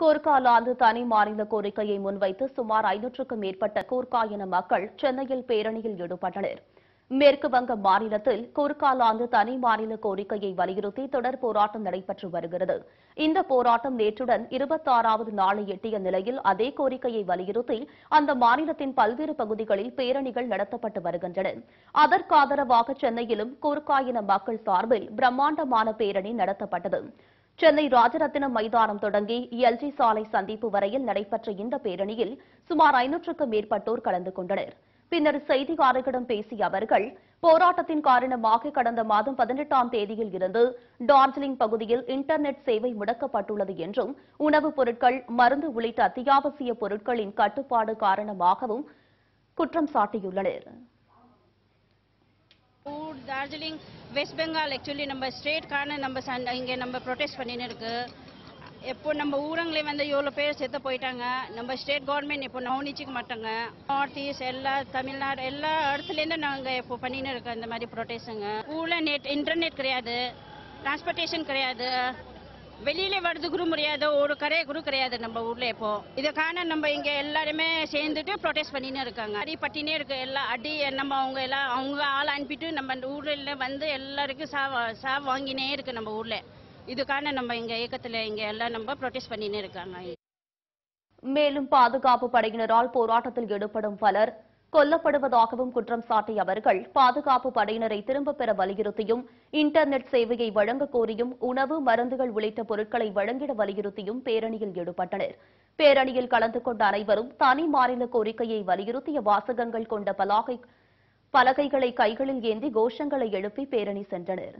கூர்காலாந்து தனி மாநில கோரிக்கையை முன்வைத்து சுமார் ஐநூற்றுக்கும் மேற்பட்ட கூர்கா இன மக்கள் சென்னையில் பேரணியில் ஈடுபட்டனர். மேற்கு வங்க மாநிலத்தில் கூர்காலாந்து தனி மாநில கோரிக்கையை வலியுறுத்தி தொடர் போராட்டம் நடைபெற்று வருகிறது. இந்த போராட்டம் நேற்றுடன் இருபத்தாறாவது நாளை எட்டிய நிலையில் அதே கோரிக்கையை வலியுறுத்தி அந்த மாநிலத்தின் பல்வேறு பகுதிகளில் பேரணிகள் நடத்தப்பட்டு வருகின்றன. அதற்கு ஆதரவாக சென்னையிலும் கூர்கா மக்கள் சார்பில் பிரம்மாண்டமான பேரணி நடத்தப்பட்டது. சென்னை ராஜரத்தினம் மைதானம் தொடங்கி எல்ஜி சாலை சந்திப்பு வரையில் நடைபெற்ற இந்த பேரணியில் சுமார் ஐநூற்றுக்கும் மேற்பட்டோர் கலந்து கொண்டனர். பின்னர் செய்தியாளர்களிடம் பேசிய அவர்கள் போராட்டத்தின் காரணமாக கடந்த மாதம் பதினெட்டாம் தேதியில் இருந்து டார்ஜிலிங் பகுதியில் இன்டர்நெட் சேவை முடக்கப்பட்டுள்ளது என்றும் உணவுப் பொருட்கள் மருந்து உள்ளிட்ட அத்தியாவசிய பொருட்களின் கட்டுப்பாடு காரணமாகவும் குற்றம் சாட்டியுள்ளனர். டார்ஜிலிங் வெஸ்ட் பெங்கால் ஆக்சுவலி நம்ம ஸ்டேட்கான நம்ம சண்டை இங்கே நம்ம ப்ரொடெஸ்ட் பண்ணின்னு இருக்கு. எப்போ நம்ம ஊரங்களே வந்து எவ்வளோ பேர் செத்து போயிட்டாங்க? நம்ம ஸ்டேட் கவர்மெண்ட் இப்போ கவனிச்சிக்க மாட்டாங்க. நார்த் ஈஸ்ட் எல்லா தமிழ்நாடு எல்லா இடத்துலேருந்து நாங்கள் இப்போ பண்ணின்னு இருக்கோம் இந்த மாதிரி ப்ரொடெஸ்ட்டுங்க ஊரில் நெட் இன்டர்நெட் கிடையாது. டிரான்ஸ்போர்ட்டேஷன் கிடையாது. வெளியில வரது குரு முடியாது ஒரு கரையை கூட கிடையாது நம்ம ஊர்ல இப்போ. இதுக்கான நம்ம இங்க எல்லாருமே சேர்ந்துட்டு ப்ரொடெஸ்ட் பண்ணின்னு இருக்காங்க. அடி பட்டினே இருக்கு எல்லா அடி நம்ம அவங்க எல்லாம் அவங்க ஆள் அனுப்பிட்டு நம்ம ஊர்ல வந்து எல்லாருக்கும் சா சா வாங்கினே இருக்கு நம்ம ஊர்ல. இதுக்கான நம்ம இங்க இயக்கத்துல இங்க எல்லாம் நம்ம ப்ரொடெஸ்ட் பண்ணின்னு இருக்காங்க. மேலும் பாதுகாப்பு படையினரால் போராட்டத்தில் ஈடுபடும் பலர் கொல்லப்படுவதாகவும் குற்றம் சாட்டிய அவர்கள் பாதுகாப்பு படையினரை திரும்பப் பெற வலியுறுத்தியும் இன்டர்நெட் சேவையை வழங்க கோரியும் உணவு மருந்துகள் உள்ளிட்ட பொருட்களை வழங்கிட வலியுறுத்தியும் பேரணியில் ஈடுபட்டனர். பேரணியில் கலந்து கொண்ட அனைவரும் தனி மாநில கோரிக்கையை வலியுறுத்திய வாசகங்கள் கொண்ட பலகை பலகைகளை கைகளில் ஏந்தி கோஷங்களை எழுப்பி பேரணி சென்றனர்.